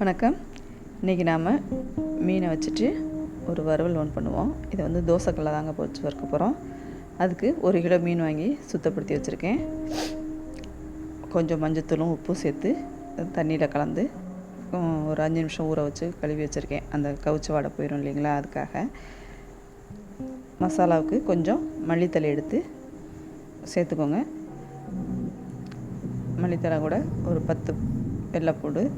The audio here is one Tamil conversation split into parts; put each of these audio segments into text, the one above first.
வணக்கம். இன்றைக்கி நாம் மீனை வச்சுட்டு ஒரு வறுவல் ஒன்று பண்ணுவோம். இதை வந்து தோசைக்கல்ல தாங்க போச்சு வறுக்க போகிறோம் அதுக்கு ஒரு கிலோ மீன் வாங்கி சுத்தப்படுத்தி வச்சுருக்கேன். கொஞ்சம் மஞ்சத்தூளும் உப்பும் சேர்த்து தண்ணியில் கலந்து ஒரு அஞ்சு நிமிஷம் ஊற வச்சு கழுவி வச்சுருக்கேன். அந்த கவுச்சி வாடை போயிடும் இல்லைங்களா? அதுக்காக. மசாலாவுக்கு கொஞ்சம் மல்லித்தலை எடுத்து சேர்த்துக்கோங்க. மல்லித்தலை கூட ஒரு பத்து வெள்ளைப்பூடு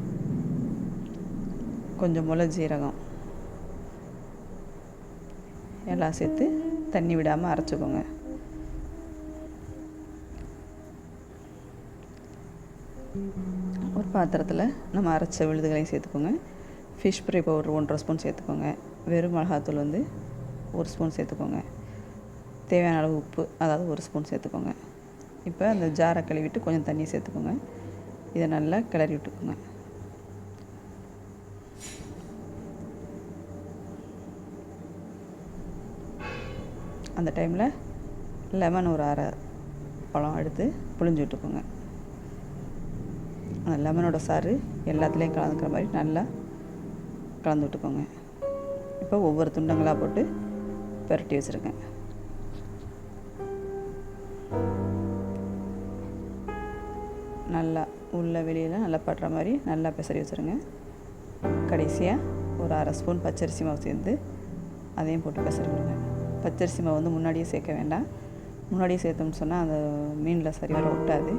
கொஞ்சம் முளை ஜீரகம். எல்லாம் சேர்த்து தண்ணி விடாமல் அரைச்சிக்கோங்க. ஒரு பாத்திரத்தில் நம்ம அரைச்ச விழுதுகளையும் சேர்த்துக்கோங்க. ஃபிஷ் ஃப்ரை பவுடர் ஒன்றரை ஸ்பூன் சேர்த்துக்கோங்க. வெறும் மிளகாத்தூள் வந்து ஒரு ஸ்பூன் சேர்த்துக்கோங்க. தேவையான அளவு உப்பு அதாவது ஒரு ஸ்பூன் சேர்த்துக்கோங்க. இப்போ அந்த ஜாரை கழுவிட்டு கொஞ்சம் தண்ணி சேர்த்துக்கோங்க. இதை நல்லா கிளறி விட்டுக்கோங்க. அந்த டைமில் லெமன் ஒரு அரை பழம் எடுத்து புழிஞ்சு விட்டுக்கோங்க. அந்த லெமனோட சாறு எல்லாத்துலேயும் கலந்துக்கிற மாதிரி நல்லா கலந்து விட்டுக்கோங்க. இப்போ ஒவ்வொரு துண்டங்களாக போட்டு புரட்டி வச்சுருக்கேன். நல்லா உள்ள வெளியில் நல்லா படுற மாதிரி நல்லா பெசரி வச்சுருங்க. கடைசியாக ஒரு அரை ஸ்பூன் பச்சரிசி மாவு சேர்ந்து அதையும் போட்டு பெசரி விடுங்க. பச்சரிசி மாவு வந்து முன்னாடியே சேர்க்க வேண்டாம். முன்னாடியே சேர்த்தோம்னு சொன்னால் அந்த மீனில் சரி வர ஒட்டாது.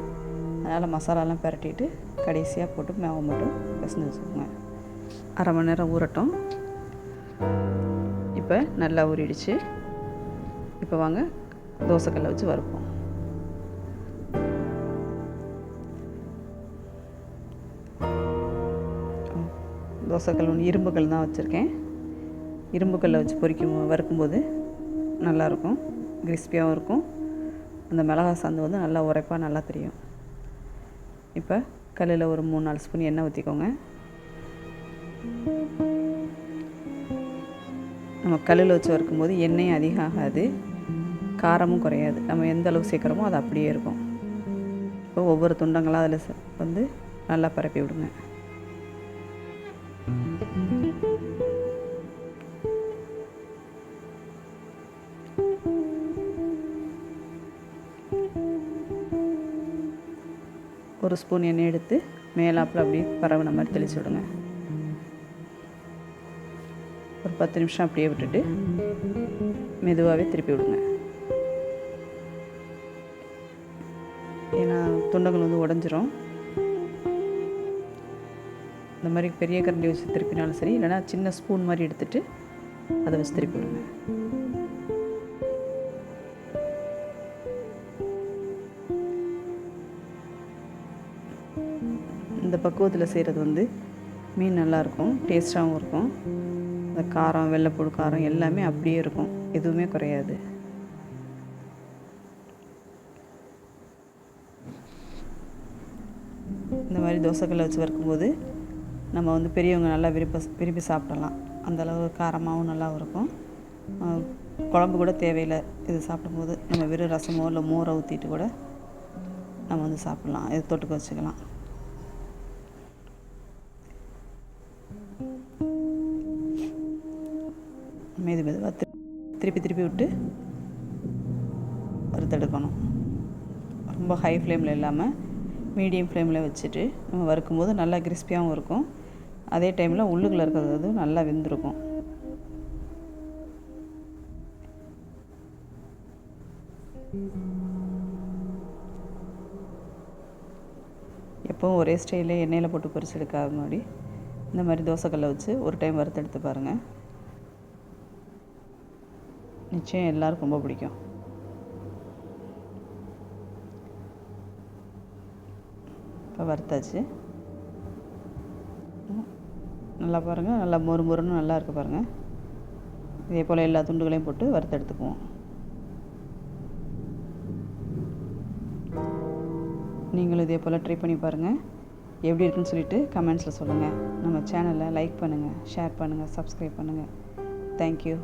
அதனால் மசாலாலாம் பரட்டிட்டு கடைசியாக போட்டு மாவு மட்டும் பிசைஞ்சு வச்சுக்கோங்க. அரை மணி நேரம் ஊறட்டும். இப்போ நல்லா ஊறிடுச்சு. இப்போ வாங்க தோசைக்கல்லை வச்சு வறுப்போம். தோசைக்கல் ஒன்று இரும்புக்கல் தான் வச்சுருக்கேன். இரும்புக்கல்லை வச்சு பொரிக்கும் வறுக்கும்போது நல்லாயிருக்கும் கிறிஸ்பியாகவும் இருக்கும். அந்த மிளகா சாந்து வந்து நல்லா உரைப்பாக நல்லா தெரியும். இப்போ கல்லில் ஒரு மூணு நாலு ஸ்பூன் எண்ணெய் ஊற்றிக்கோங்க. நம்ம கல்லில் வச்சு வறுக்கும்போது எண்ணெயும் அதிகம் ஆகாது காரமும் குறையாது. நம்ம எந்த அளவு சேர்க்குறோமோ அது அப்படியே இருக்கும். இப்போ ஒவ்வொரு துண்டங்களாக அதில் வந்து நல்லா பரப்பி விடுங்க. ஒரு ஸ்பூன் எண்ணெய் எடுத்து மேலாப்பில் அப்படியே பரவின மாதிரி தெளிச்சு விடுங்க. ஒரு பத்து நிமிஷம் அப்படியே விட்டுட்டு மெதுவாகவே திருப்பி விடுங்க. ஏன்னா துண்டங்கள் வந்து உடஞ்சிரும். இந்த மாதிரி பெரிய கரண்டி வச்சு திருப்பினாலும் சரி இல்லைன்னா சின்ன ஸ்பூன் மாதிரி எடுத்துகிட்டு அதை வச்சு திருப்பி விடுங்க. இந்த பக்குவத்தில் செய்கிறது வந்து மீன் நல்லாயிருக்கும் டேஸ்ட்டாகவும் இருக்கும். இந்த காரம் வெள்ளைப்பூடு காரம் எல்லாமே அப்படியே இருக்கும். எதுவுமே குறையாது. இந்த மாதிரி தோசைக்கல்லை வச்சு வறுக்கும்போது நம்ம வந்து பெரியவங்க நல்லா விருப்ப விரும்பி சாப்பிடலாம். அந்தளவு காரமாகவும் நல்லாவும் இருக்கும். குழம்பு கூட தேவையில்லை. இது சாப்பிடும்போது நம்ம வெறும் ரசமோ இல்லை மோரை ஊற்றிட்டு கூட நம்ம வந்து சாப்பிட்லாம். இது தொட்டுக்க வச்சுக்கலாம். மெது மெதுவாக திரு திருப்பி திருப்பி விட்டு வறுத்தெடுக்கணும் ரொம்ப ஹை ஃப்ளேமில் இல்லாமல் மீடியம் ஃப்ளேமில் வச்சுட்டு நம்ம வறுக்கும்போது நல்லா கிறிஸ்பியாகவும் இருக்கும். அதே டைமில் உள்ளுக்குள்ளே இருக்கிறது நல்லா வெந்திருக்கும். எப்பவும் ஒரே ஸ்டைலில் எண்ணெயில் போட்டு பொரிச்செடுக்காத முன்னாடி இந்த மாதிரி தோசைக்கல்லை வச்சு ஒரு டைம் வறுத்தெடுத்து பாருங்கள் நிச்சயம் எல்லாருக்கும் ரொம்ப பிடிக்கும். இப்போ வறுத்தாச்சு. நல்லா பாருங்கள் நல்லா மொறு மொறுன்னு நல்லா இருக்குது பாருங்கள் இதே போல் எல்லா துண்டுகளையும் போட்டு வறுத்தெடுத்துக்குவோம் நீங்களும் இதே போல் ட்ரை பண்ணி பாருங்கள் எப்படி இருக்குன்னு சொல்லிட்டு கமெண்ட்ஸில் சொல்லுங்கள் நம்ம சேனலை லைக் பண்ணுங்கள் ஷேர் பண்ணுங்கள் சப்ஸ்கிரைப் பண்ணுங்கள் தேங்க்யூ